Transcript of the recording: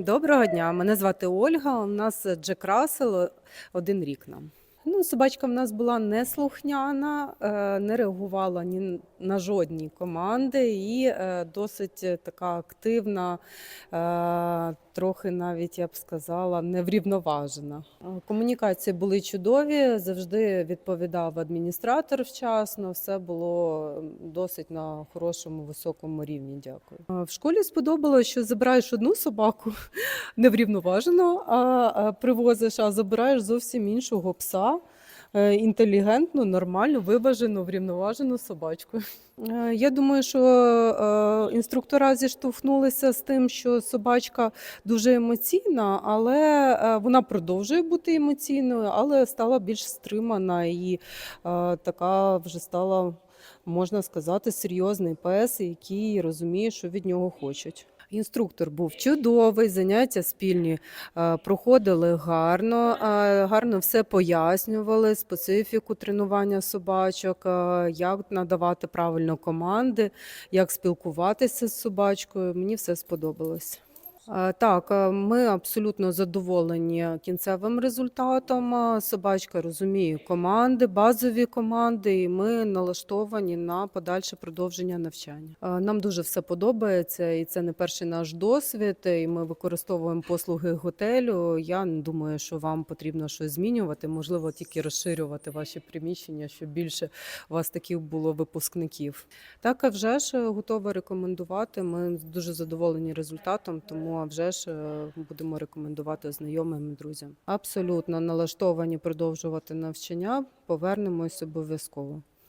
Доброго дня, мене звати Ольга. У нас Джек Рассел, один рік нам. Ну, собачка в нас була неслухняна, е, не реагувала ні на жодні команди і е, досить така активна, е, трохи навіть я б сказала, неврівноважена. Е, Комунікації були чудові, завжди відповідав адміністратор вчасно. Все було досить на хорошому високому рівні. Дякую. Е, В школі сподобалось, що забираєш одну собаку неврівноважену, а а привозиш, а забираєш зовсім іншого пса. Е, Інтелігентну, нормальну, виважену, врівноважену собачку. Е, Я думаю, що е, інструктора зіштовхнулися з тим, що собачка дуже емоційна, але вона продовжує бути емоційною, але стала більш стримана і така вже стала, можна сказати, серйозний пес, який розуміє, що від нього хочуть. Інструктор був чудовий, заняття спільні е, проходили гарно, е, гарно все пояснювали, специфіку тренування собачок, е, як надавати правильно команди, як спілкуватися з собачкою. Мені все сподобалось. Е, Так, е, ми абсолютно задоволені кінцевим результатом. Е, Собачка розуміє команди, базові команди, і ми налаштовані на подальше продовження навчання. Нам дуже все подобається, і це не перший наш досвід. І ми використовуємо послуги готелю. Я не думаю, що вам потрібно щось змінювати, можливо, тільки розширювати ваші приміщення, щоб більше у вас таких було випускників. Так, а вже ж готова рекомендувати. Ми дуже задоволені результатом, тому а вже ж е, будемо рекомендувати знайомим і друзям. Абсолютно налаштовані продовжувати навчання. Повернемось обов'язково.